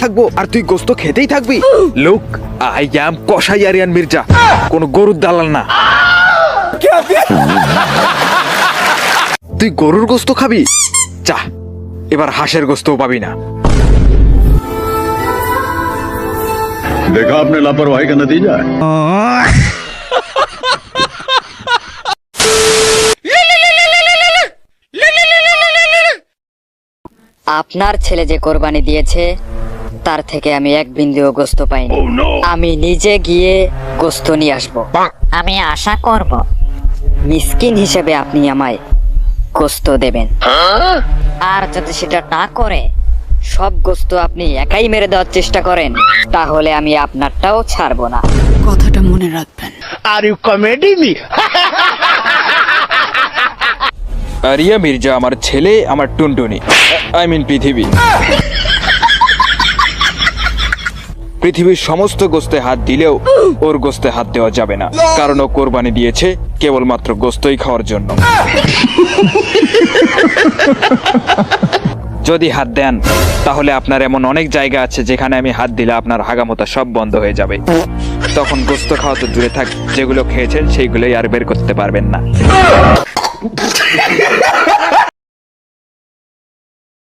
থাকব আর তুই গোস্ত খেতেই থাকবি। লুক আই অ্যাম কষাই আরিয়ান মির্জা। কোন গরুর দালাল না। তুই গরুর গোস্ত খাবি? চা এবার হাঁসের গোস্তও পাবি না। देखा आपने लापरवाही का नतीजा है আপনার ছেলে যে কোরবানি দিয়েছে তার থেকে আমি এক বিন্দুও গোস্ত পাইনি আমি নিজে গিয়ে গোস্ত নিয়ে আসব আমি আশা করব মিসকিন হিসেবে আপনি আমায় গোস্ত দেবেন আর যদি সেটা না করে সব গোস্ত আপনি একাই মেরে দেওয়ার চেষ্টা করেন তাহলে আমি আপনারটাও ছাড়বো না। কথাটা মনে রাখবেন। Are you comedy me Aria Mirza আমার ছেলে আমার টুনটুনি। আই মিন পৃথিবী। পৃথিবীর সমস্ত গোস্তে হাত দিলেও ওর গোস্তে হাত দেওয়া যাবে না। কারণ ও কোরবানি দিয়েছে কেবলমাত্র গোস্তই খাওয়ার জন্য। যদি হাত দেন, তাহলে আপনার এমন অনেক জায়গা আছে যেখানে আমি হাত দিলে আপনার হাগামোতা সব বন্ধ হয়ে যাবে। তখন গোস্ত খাওয়া তো দূরে থাক, যেগুলো খেয়েছেন সেইগুলোই আর বের করতে পারবেন না।